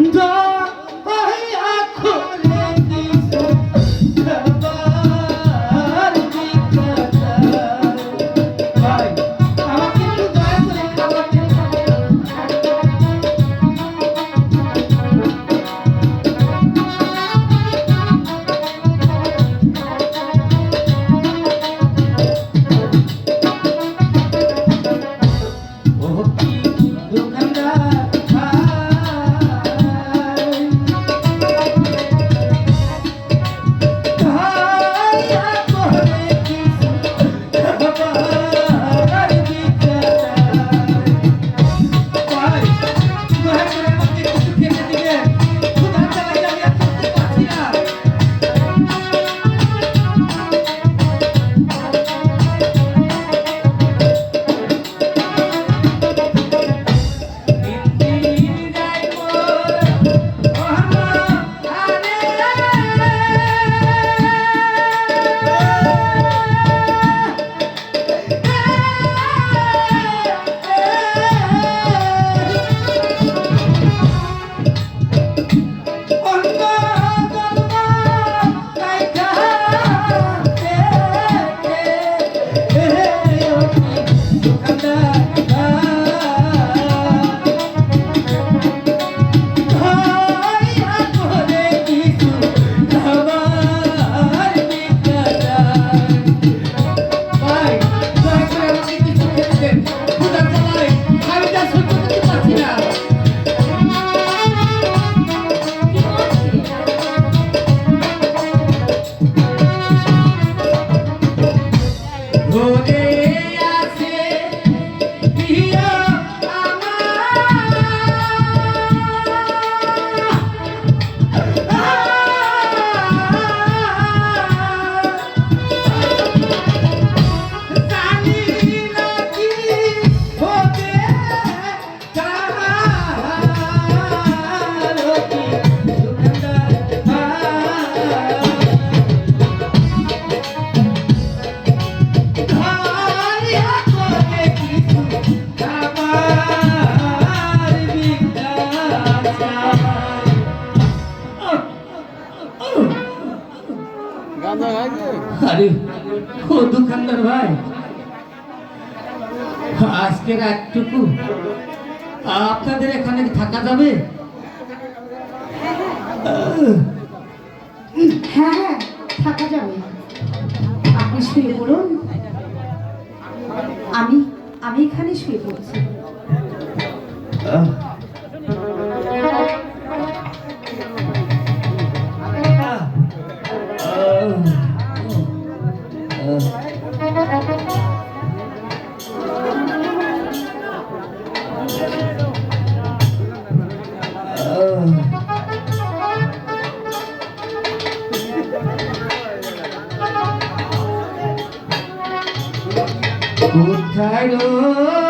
인정! আরে ও দোকানদার ভাই। আজকে রাতটুকু আপনাদের এখানে থাকা যাবে? হ্যাঁ হ্যাঁ থাকা যাবে। আপনি শুয়ে পড়ুন। আমি আমি এখানে শুয়ে পড়ছি। 不太懂。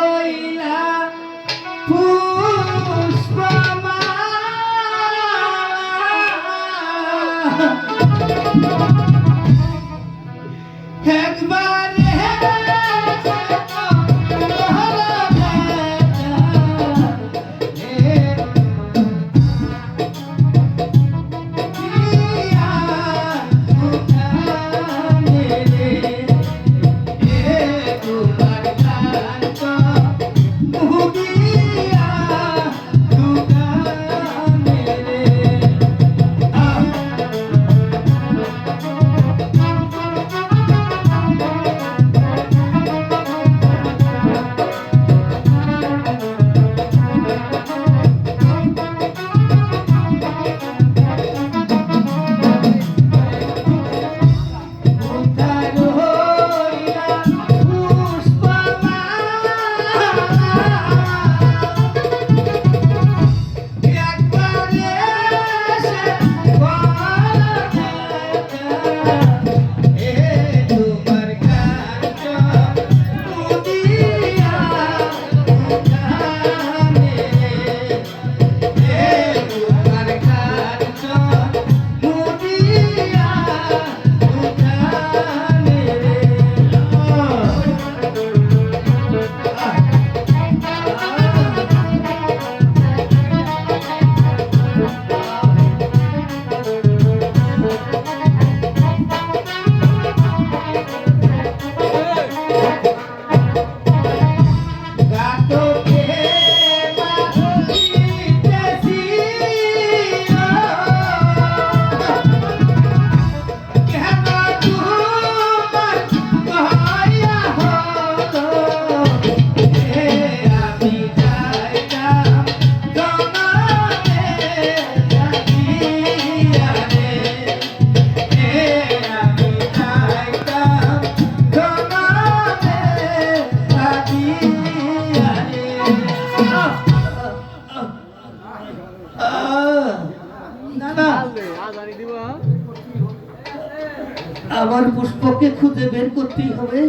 আমার পুষ্পকে খুঁজে বের করতেই হবে।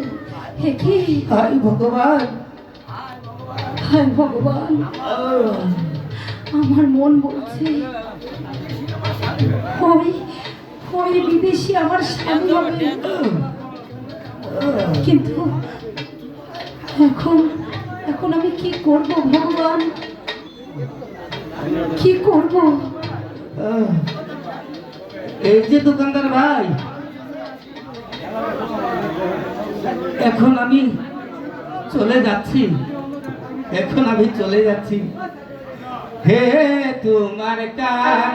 হাই ভগবান। ভগবান। আমার মন বলছে ওই ওই বিদেশি আমার স্বামী হবে। কিন্তু এখন এখন আমি কি করব ভগবান? কি করব? এই যে দোকানদার ভাই এখন আমি চলে যাচ্ছি। এখন আমি চলে যাচ্ছি। হে তোমার কাছে